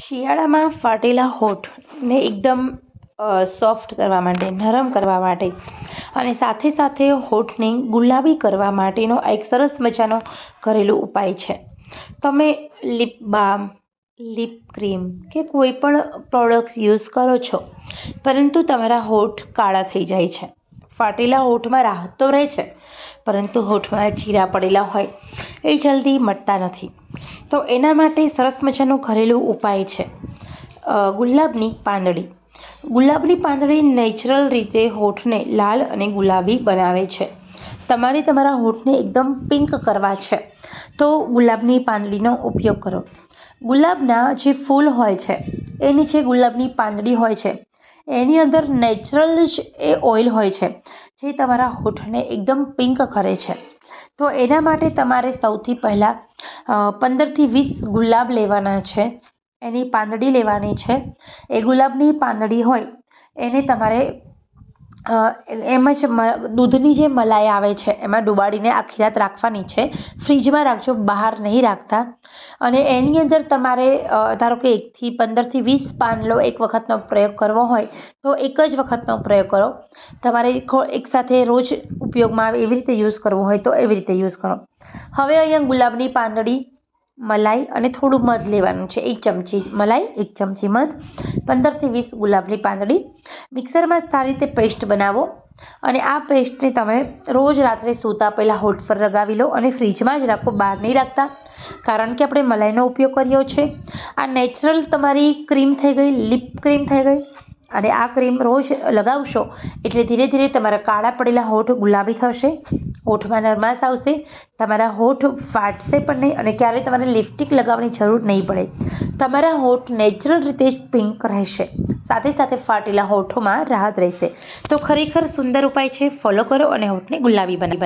શિયાળામાં ફાટેલા હોઠને એકદમ સોફ્ટ કરવા માટે, નરમ કરવા માટે અને સાથે સાથે હોઠને ગુલાબી કરવા માટેનો આ એક સરસ મજાનો ઘરેલું ઉપાય છે. તમે લિપ બામ લિપ ક્રીમ કે કોઈ પણ પ્રોડક્ટ્સ યુઝ કરો છો, પરંતુ તમારા હોઠ કાળા થઈ જાય છે. ફાટેલા હોઠમાં રાહત તો રહે છે, પરંતુ હોઠમાં ચીરા પડેલા હોય, એ જલ્દી મટતા નથી. તો એના માટે સરસ મજાનો ઘરેલું ઉપાય છે. ગુલાબની પાંદડી. ગુલાબની પાંદડી નેચરલ રીતે હોઠને લાલ અને ગુલાબી બનાવે છે. તમારે તમારા હોઠને એકદમ પિંક કરવા છે. તો ગુલાબની પાંદડીનો ઉપયોગ કરો. ગુલાબના જે ફૂલ હોય છે, એની જે ગુલાબની પાંદડી હોય છે, એની અંદર નેચરલ જ એ ઓઇલ હોય છે, જે તમારા હોઠને એકદમ પિંક કરે છે. તો એના માટે તમારે સૌથી પહેલાં પંદરથી વીસ ગુલાબ લેવાના છે. એની પાંદડી લેવાની છે. એ ગુલાબની પાંદડી હોય, એને તમારે એમ જ દૂધની જે મલાઈ આવે છે, એમાં ડુબાડીને આખી રાત રાખવાની છે. ફ્રીજમાં રાખજો, બહાર નહીં રાખતા. અને એની અંદર તમારે ધારો કે એકથી પંદરથી વીસ પાનલો એક વખતનો પ્રયોગ કરવો હોય, તો એક જ વખતનો પ્રયોગ કરો. તમારે એકસાથે રોજ ઉપયોગમાં આવે એવી રીતે યુઝ કરવો હોય તો એવી રીતે યુઝ કરો. હવે અહીંયા ગુલાબની પાંદડી મલાઈ અને થોડું મધ લેવાનું છે. એક ચમચી મલાઈ, એક ચમચી મધ, પંદરથી વીસ ગુલાબની પાંદડી. મિક્સરમાં સારી રીતે પેસ્ટ બનાવો અને આ પેસ્ટને તમે રોજ રાત્રે સૂતા પહેલાં હોઠ પર લગાવી લો અને ફ્રીજમાં જ રાખો. બહાર નહીં રાખતા. કારણ કે આપણે મલાઈનો ઉપયોગ કર્યો છે. આ નેચરલ તમારી ક્રીમ થઈ ગઈ, લિપ ક્રીમ થઈ ગઈ. અને આ ક્રીમ રોજ લગાવશો એટલે ધીરે ધીરે તમારા કાળા પડેલા હોઠ ગુલાબી થશે હોઠમાં નરમાશ આવશે, તમારા હોઠ ફાટશે પણ નહીં અને ક્યારેય તમારે લિપસ્ટિક લગાવવાની જરૂર નહીં પડે. તમારા હોઠ નેચરલ રીતે જ પિંક રહેશે, સાથે સાથે ફાટેલા હોઠોમાં રાહત રહેશે. તો ખરેખર સુંદર ઉપાય છે ફોલો કરો અને હોઠને ગુલાબી બનાવી.